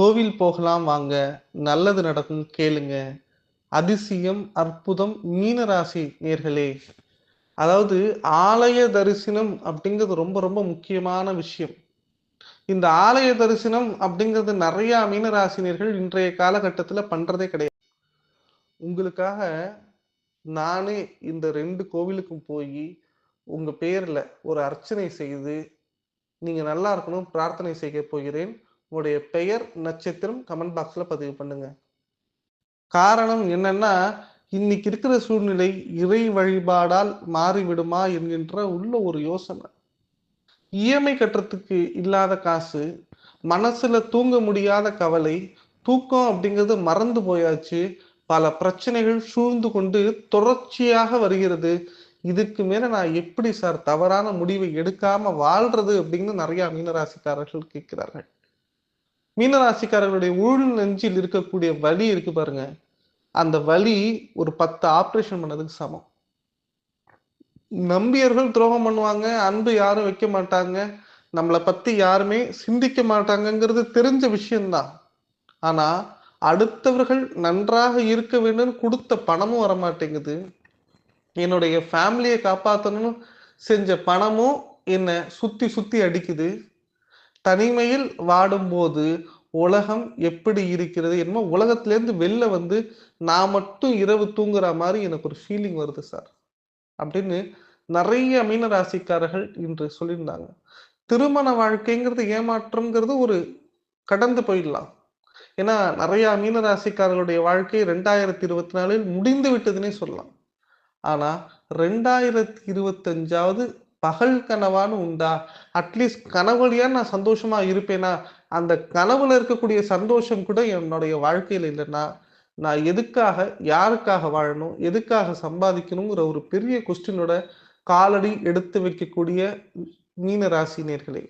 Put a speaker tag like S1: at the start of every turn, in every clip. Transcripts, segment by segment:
S1: கோவில் போகலாம் வாங்க நல்லது நடக்கும் கேளுங்க. அதிசயம் அற்புதம் மீனராசி நேர்களே. அதாவது ஆலய தரிசனம் அப்படிங்கிறது ரொம்ப ரொம்ப முக்கியமான விஷயம். இந்த ஆலய தரிசனம் அப்படிங்கிறது நிறைய மீனராசினியர்கள் இன்றைய காலகட்டத்தில் பண்றதே கிடையாது. உங்களுக்காக நானே இந்த ரெண்டு கோவிலுக்கும் போய் உங்க பேர்ல ஒரு அர்ச்சனை செய்து நீங்க நல்லா இருக்கணும் பிரார்த்தனை செய்ய போகிறேன். உங்களுடைய பெயர் நட்சத்திரம் கமெண்ட் பாக்ஸில் பதிவு பண்ணுங்க. காரணம் என்னன்னா இன்னைக்கு இருக்கிற சூழ்நிலை இறை வழிபாடால் மாறிவிடுமா என்கின்ற உள்ள ஒரு யோசனை. இஎம்ஐ கட்டுறதுக்கு இல்லாத காசு மனசுல தூங்க முடியாத கவலை தூக்கம் அப்படிங்கிறது மறந்து போயாச்சு. பல பிரச்சனைகள் சூழ்ந்து கொண்டு தொடர்ச்சியாக வருகிறது. இதுக்கு மேல நான் எப்படி சார் தவறான முடிவை எடுக்காம வாழ்றது அப்படின்னு நிறைய மீனராசிக்காரர்கள் கேட்கிறார்கள். மீனராசிக்காரர்களுடைய உள் நெஞ்சில் இருக்கக்கூடிய வலி இருக்கு பாருங்க. அந்த வலி ஒரு பத்து ஆப்ரேஷன் பண்ணதுக்கு சமம். நம்பியர்கள் துரோகம் பண்ணுவாங்க அன்பு யாரும் வைக்க மாட்டாங்க நம்மளை பத்தி யாருமே சிந்திக்க மாட்டாங்கங்கிறது தெரிஞ்ச விஷயம்தான். ஆனா அடுத்தவர்கள் நன்றாக இருக்க வேண்டும் கொடுத்த பணமும் வர மாட்டேங்குது என்னுடைய ஃபேமிலியை காப்பாற்றணும்னு செஞ்ச பணமும் என்னை சுத்தி சுத்தி அடிக்குது. தனிமையில் வாடும்போது உலகம் எப்படி இருக்கிறது என்னமோ உலகத்திலேருந்து வெளில வந்து நான் மட்டும் இரவு தூங்குற மாதிரி எனக்கு ஒரு ஃபீலிங் வருது சார் அப்படின்னு நிறைய மீனராசிக்காரர்கள் இன்று சொல்லியிருந்தாங்க. திருமண வாழ்க்கைங்கிறது ஏமாற்றம்ங்கிறது ஒரு கடந்து போயிடலாம். ஏன்னா நிறைய மீனராசிக்காரர்களுடைய வாழ்க்கை ரெண்டாயிரத்தி இருபத்தி நாலில் முடிந்து விட்டதுன்னே சொல்லலாம். ஆனா ரெண்டாயிரத்தி இருபத்தஞ்சாவது பகல் கனவான்னு உண்டா? அட்லீஸ்ட் கனவுலையா நான் சந்தோஷமா இருப்பேனா? அந்த கனவுல இருக்கக்கூடிய சந்தோஷம் கூட என்னுடைய வாழ்க்கையில இல்லைன்னா நான் எதுக்காக யாருக்காக வாழணும்? எதுக்காக சம்பாதிக்கணுங்கிற ஒரு பெரிய கொஸ்டினோட காலடி எடுத்து வைக்கக்கூடிய மீன ராசினியர்களே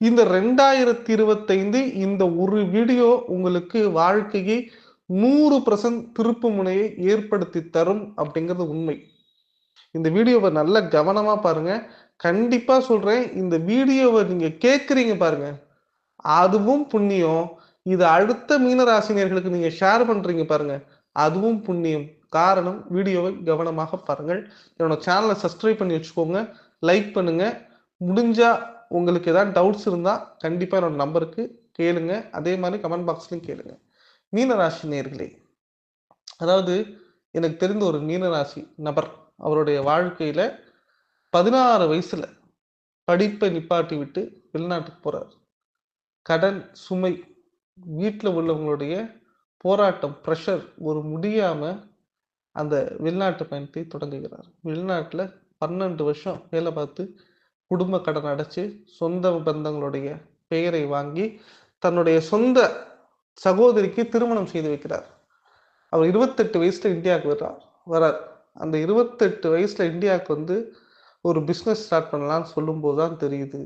S1: இந்த ரெண்டாயிரத்தி இருபத்தைந்து இந்த ஒரு வீடியோ உங்களுக்கு வாழ்க்கையை நூறு பர்சன்ட் திருப்பு முனையை ஏற்படுத்தி தரும் அப்படிங்கிறது உண்மை. இந்த வீடியோவை நல்ல கவனமாக பாருங்க. கண்டிப்பாக சொல்கிறேன் இந்த வீடியோவை நீங்கள் கேட்குறீங்க பாருங்க. அதுவும் புண்ணியம். இது அடுத்த மீனராசினியர்களுக்கு நீங்கள் ஷேர் பண்ணுறீங்க பாருங்க. அதுவும் புண்ணியம். காரணம் வீடியோவை கவனமாக பாருங்கள். என்னோட சேனலை சப்ஸ்கிரைப் பண்ணி வச்சுக்கோங்க. லைக் பண்ணுங்கள் முடிஞ்சால் உங்களுக்கு ஏதாவது டவுட்ஸ் இருந்தால் கண்டிப்பாக என்னோட நம்பருக்கு கேளுங்க. அதே மாதிரி கமெண்ட் பாக்ஸ்லையும் கேளுங்க. மீனராசி நேர்களே அதாவது எனக்கு தெரிந்த ஒரு மீனராசி நபர். அவருடைய வாழ்க்கையில பதினாறு வயசுல படிப்பை நிப்பாட்டி விட்டு வெளிநாட்டுக்கு போறார். கடன் சுமை வீட்டில் உள்ளவங்களுடைய போராட்டம் ப்ரெஷர் ஒரு முடியாம அந்த வெளிநாட்டு பயணத்தை தொடங்குகிறார். வெளிநாட்டில் பன்னெண்டு வருஷம் வேலை பார்த்து குடும்ப கடன் அடைச்சு சொந்த பந்தங்களுடைய பெயரை வாங்கி தன்னுடைய சொந்த சகோதரிக்கு திருமணம் செய்து வைக்கிறார். அவர் இருபத்தெட்டு வயசுல இந்தியாவுக்கு வர்றார். வரார் அந்த இருபத்தெட்டு வயசில் இந்தியாவுக்கு வந்து ஒரு பிஸ்னஸ் ஸ்டார்ட் பண்ணலாம்னு சொல்லும்போது தான் தெரியுது.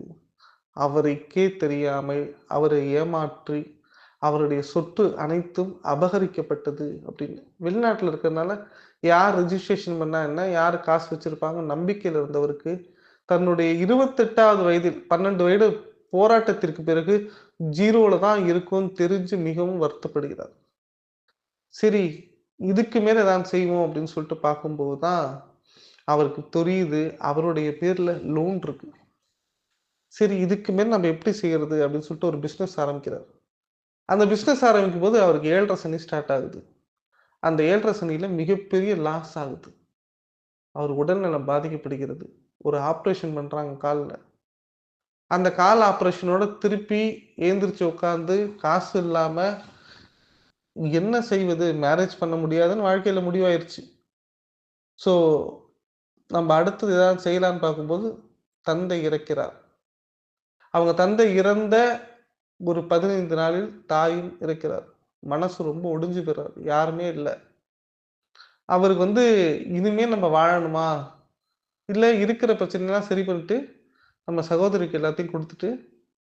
S1: அவருக்கே தெரியாமல் அவரை ஏமாற்றி அவருடைய சொத்து அனைத்தும் அபகரிக்கப்பட்டது அப்படின்னு. வெளிநாட்டில் இருக்கிறதுனால யார் ரிஜிஸ்ட்ரேஷன் பண்ணா என்ன யார் காசு வச்சுருப்பாங்க நம்பிக்கையில் இருந்தவருக்கு தன்னுடைய இருபத்தெட்டாவது வயதில் பன்னெண்டு வயது போராட்டத்திற்கு பிறகு ஜீரோவில் தான் இருக்கும்னு தெரிஞ்சு மிகவும் வருத்தப்படுகிறார். சரி இதுக்கு மேல ஏதாவது செய்வோம் அப்படின்னு சொல்லிட்டு பார்க்கும்போது தான் அவருக்கு தெரியுது. அவருடைய பேர்ல லோன் இருக்கு. சரி இதுக்கு மேல நம்ம எப்படி செய்யறது அப்படின்னு சொல்லிட்டு ஒரு பிஸ்னஸ் ஆரம்பிக்கிறார். அந்த பிஸ்னஸ் ஆரம்பிக்கும் போது அவருக்கு ஏழரை சனி ஸ்டார்ட் ஆகுது. அந்த ஏழரை சனியில மிகப்பெரிய லாஸ் ஆகுது. அவர் உடல்நலம் பாதிக்கப்படுகிறது. ஒரு ஆப்ரேஷன் பண்றாங்க காலில். அந்த கால் ஆப்ரேஷனோட திருப்பி ஏந்திரிச்சு உட்காந்து காசு இல்லாமல் என்ன செய்வது? மேரேஜ் பண்ண முடியாதுன்னு வாழ்க்கையில் முடிவாயிருச்சு. ஸோ நம்ம அடுத்தது ஏதாவது செய்யலான்னு பார்க்கும்போது தந்தை இறக்கிறார். அவங்க தந்தை இறந்த ஒரு பதினைந்து நாளில் தாயும் இருக்கிறார் மனசு ரொம்ப ஒடிஞ்சு போயிறார். யாருமே இல்லை. அவருக்கு வந்து இனிமே நம்ம வாழணுமா? இல்லை இருக்கிற பிரச்சனைலாம் சரி பண்ணிட்டு நம்ம சகோதரிக்கு எல்லாத்தையும் கொடுத்துட்டு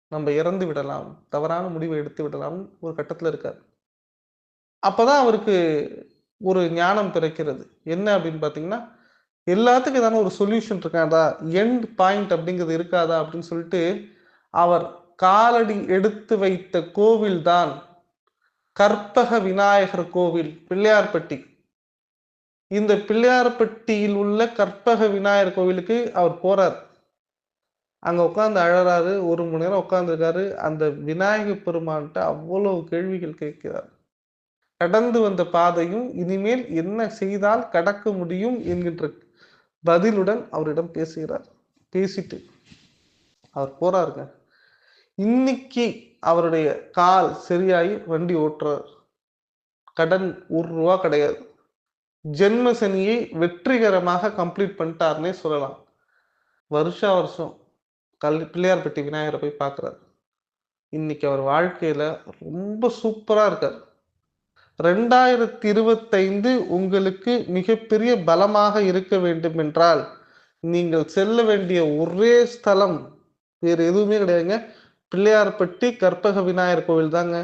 S1: நம்ம இறந்து விடலாம். தவறான முடிவை எடுத்து விடலாம் ஒரு கட்டத்தில் இருக்கார். அப்போதான் அவருக்கு ஒரு ஞானம் பிறக்கிறது. என்ன அப்படின்னு பார்த்தீங்கன்னா எல்லாத்துக்கும் ஏதாவது ஒரு சொல்யூஷன் இருக்காதா? எண்ட் பாயிண்ட் அப்படிங்கிறது இருக்காதா? அப்படின்னு சொல்லிட்டு அவர் காலடி எடுத்து வைத்த கோவில் தான் கற்பக விநாயகர் கோவில் பிள்ளையார்பட்டி. இந்த பிள்ளையார்பட்டியில் உள்ள கற்பக விநாயகர் கோவிலுக்கு அவர் போறார். அங்க உட்காந்து அழறாரு ஒரு மணி நேரம் உட்காந்துருக்காரு அந்த விநாயகர் பெருமான்கிட்ட அவ்வளவு கேள்விகள் கேட்கிறார். கடந்து வந்த பாதையும் இனிமேல் என்ன செய்தால் கடக்க முடியும் என்கின்ற பதிலுடன் அவரிடம் பேசுகிறார். பேசிட்டு அவர் போறாருங்க. இன்னைக்கு அவருடைய கால் சரியாகி வண்டி ஓட்டுறார். கடன் ஒரு ரூபா கிடையாது. ஜென்ம சனியை வெற்றிகரமாக கம்ப்ளீட் பண்ணிட்டாருன்னே சொல்லலாம். வருஷா வருஷம் கல் பிள்ளையார்பட்டி விநாயகரை போய் பார்க்குறாரு. இன்னைக்கு அவர் வாழ்க்கையில ரொம்ப சூப்பராக இருக்கார். ரெண்டாயிரத்தி இருபத்தைந்து உங்களுக்கு மிகப்பெரிய பலமாக இருக்க வேண்டும் என்றால் நீங்கள் செல்ல வேண்டிய ஒரே ஸ்தலம் வேறு எதுவுமே கிடையாதுங்க. பிள்ளையார்பட்டி கற்பக விநாயகர் கோவில் தாங்க.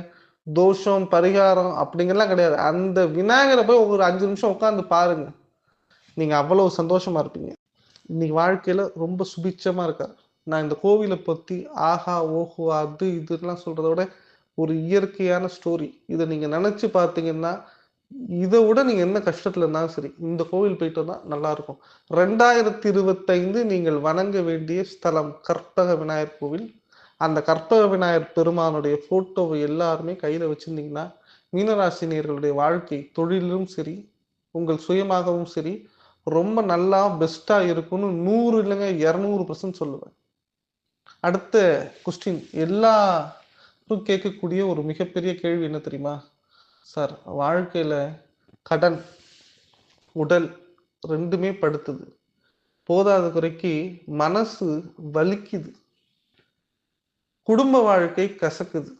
S1: தோஷம் பரிகாரம் அப்படிங்கலாம் கிடையாது. அந்த விநாயகரை போய் ஒரு அஞ்சு நிமிஷம் உட்காந்து பாருங்க. நீங்க அவ்வளவு சந்தோஷமா இருப்பீங்க. இன்னைக்கு வாழ்க்கையில ரொம்ப சுபிச்சமா இருக்கார். நான் இந்த கோவிலை பத்தி ஆஹா ஓஹோ அது இதுலாம் சொல்றத விட ஒரு இயற்கையான ஸ்டோரி இதை நீங்கள் நினச்சி பார்த்தீங்கன்னா இதை விட நீங்கள் என்ன கஷ்டத்தில் இருந்தாலும் சரி இந்த கோவில் போயிட்டு வந்தால் நல்லாயிருக்கும். ரெண்டாயிரத்தி இருபத்தைந்து நீங்கள் வணங்க வேண்டிய ஸ்தலம் கற்பக விநாயகர் கோவில். அந்த கற்பக விநாயகர் பெருமானுடைய ஃபோட்டோவை எல்லாருமே கையில் வச்சுருந்தீங்கன்னா மீனராசினியர்களுடைய வாழ்க்கை தொழிலும் சரி உங்கள் சுயமாகவும் சரி ரொம்ப நல்லா பெஸ்ட்டாக இருக்கும்னு நூறு இல்லைங்க இரநூறு பர்சன்ட் சொல்லுவேன். அடுத்த கொஸ்டின் எல்லா எல்லாரும் கேட்கக்கூடிய ஒரு மிகப்பெரிய கேள்வி என்ன தெரியுமா? சார் வாழ்க்கையில கடன் உடல் ரெண்டுமே படுத்துது. போதாத குறைக்கு மனசு வலிக்குது. குடும்ப வாழ்க்கை கசக்குது.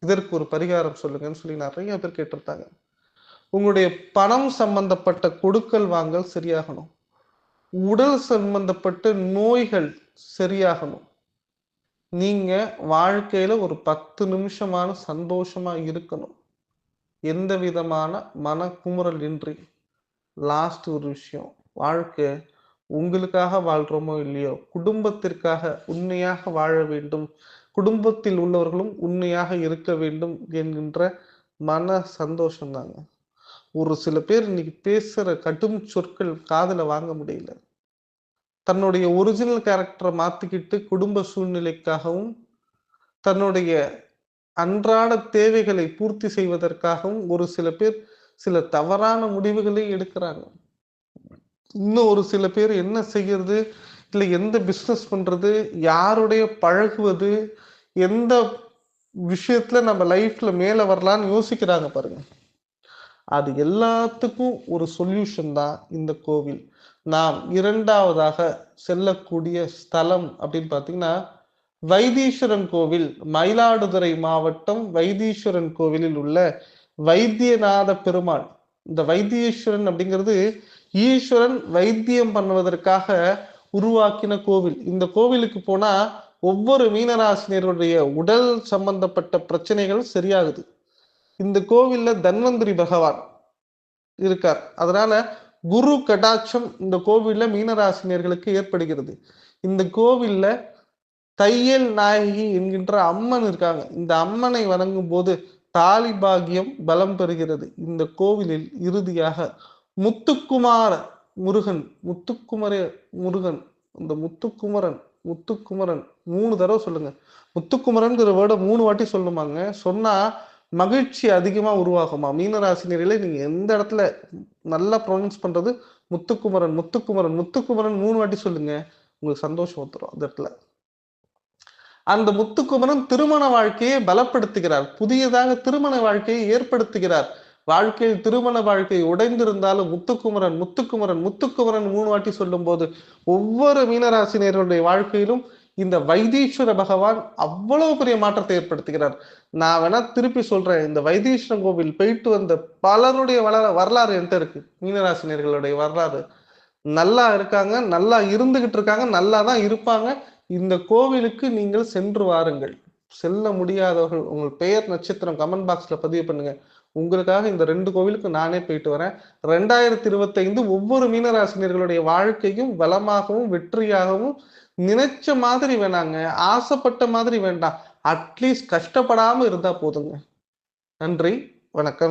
S1: இதற்கு ஒரு பரிகாரம் சொல்லுங்கன்னு சொல்லி நிறைய பேர் கேட்டிருந்தாங்க. உங்களுடைய பணம் சம்பந்தப்பட்ட கொடுக்கல் வாங்கல் சரியாகணும். உடல் சம்பந்தப்பட்ட நோய்கள் சரியாகணும். நீங்க வாழ்க்கையில ஒரு பத்து நிமிஷமான சந்தோஷமா இருக்கணும். எந்த விதமான மன குமுறல் இன்றி லாஸ்ட் ஒரு விஷயம். வாழ்க்கை உங்களுக்காக வாழ்றோமோ இல்லையோ குடும்பத்திற்காக உண்மையாக வாழ வேண்டும். குடும்பத்தில் உள்ளவர்களும் உண்மையாக இருக்க வேண்டும் என்கின்ற மன சந்தோஷம் தாங்க ஒரு சில பேர் இன்னைக்கு பேசுற கடும் சொற்கள் காதல வாங்க முடியல. தன்னுடைய ஒரிஜினல் கேரக்டரை மாத்திக்கிட்டு குடும்ப சூழ்நிலைக்காகவும் தன்னுடைய அன்றாட தேவைகளை பூர்த்தி செய்வதற்காகவும் ஒரு சில பேர் சில தவறான முடிவுகளை எடுக்கிறாங்க. இன்னும் ஒரு சில பேர் என்ன செய்யறது இல்லை எந்த பிஸ்னஸ் பண்றது யாருடைய பழகுவது எந்த விஷயத்துல நம்ம லைஃப்ல மேல வரலான்னு யோசிக்கிறாங்க பாருங்க. அது எல்லாத்துக்கும் ஒரு சொல்யூஷன் தான் இந்த கோவில். நாம் இரண்டாவதாக செல்லக்கூடிய ஸ்தலம் அப்படின்னு பார்த்தீங்கன்னா வைத்தீஸ்வரன் கோவில் மயிலாடுதுறை மாவட்டம் வைத்தீஸ்வரன் கோவிலில் உள்ள வைத்தியநாத பெருமாள். இந்த வைத்தீஸ்வரன் அப்படிங்கிறது ஈஸ்வரன் வைத்தியம் பண்ணுவதற்காக உருவாக்கின கோவில். இந்த கோவிலுக்கு போனா ஒவ்வொரு மீனராசினியருடைய உடல் சம்பந்தப்பட்ட பிரச்சனைகள் சரியாகுது. இந்த கோவில்ல தன்வந்திரி பகவான் இருக்கார். அதனால குரு கடாட்சம் இந்த கோவில்ல மீனராசினியர்களுக்கு ஏற்படுகிறது. இந்த கோவில்ல தையல் நாயகி என்கின்ற அம்மன் இருக்காங்க. இந்த அம்மனை வணங்கும் போது தாலி பாகியம் பலம் பெறுகிறது. இந்த கோவிலில் இறுதியாக முத்துக்குமார முருகன் முத்துக்குமர முருகன் இந்த முத்துக்குமரன் முத்துக்குமரன் மூணு தடவை சொல்லுங்க. முத்துக்குமரன்கிற வேர்டை மூணு வாட்டி சொல்லுமாங்க சொன்னா மகிழ்ச்சி அதிகமாக உருவாகுமா? மீனராசினியர்களே நீங்க எந்த இடத்துல நல்லா ப்ரொனவுன்ஸ் பண்றது? முத்துக்குமரன் முத்துக்குமரன் முத்துக்குமரன் மூணு வாட்டி சொல்லுங்க. உங்களுக்கு சந்தோஷம் வந்துடும் அந்த இடத்துல. அந்த முத்துக்குமரன் திருமண வாழ்க்கையை பலப்படுத்துகிறார். புதியதாக திருமண வாழ்க்கையை ஏற்படுத்துகிறார். வாழ்க்கையில் திருமண வாழ்க்கை உடைந்திருந்தாலும் முத்துக்குமரன் முத்துக்குமரன் முத்துக்குமரன் மூணு வாட்டி சொல்லும் போது ஒவ்வொரு மீனராசினியர்களுடைய வாழ்க்கையிலும் இந்த வைத்தீஸ்வர பகவான் அவ்வளவு பெரிய மாற்றத்தை ஏற்படுத்துகிறார். நான் வேணா திருப்பி சொல்றேன் இந்த வைத்தீஸ்வரன் கோவில் போயிட்டு வந்த பலருடைய வளர வரலாறு என்கிட்ட இருக்கு. மீனராசினியர்களுடைய வரலாறு. நல்லா இருக்காங்க நல்லா இருந்துகிட்டு இருக்காங்க நல்லா தான் இருப்பாங்க. இந்த கோவிலுக்கு நீங்கள் சென்று வாருங்கள். செல்ல முடியாதவர்கள் உங்கள் பெயர் நட்சத்திரம் கமெண்ட் பாக்ஸ்ல பதிவு பண்ணுங்க. உங்களுக்காக இந்த ரெண்டு கோவிலுக்கு நானே போயிட்டு வரேன். ரெண்டாயிரத்தி இருபத்தைந்து ஒவ்வொரு மீனராசினியர்களுடைய வாழ்க்கையும் வளமாகவும் வெற்றியாகவும் நினைச்ச மாதிரி வேணாங்க ஆசைப்பட்ட மாதிரி வேண்டாம். அட்லீஸ்ட் கஷ்டப்படாம இருந்தா போதுங்க. நன்றி வணக்கம்.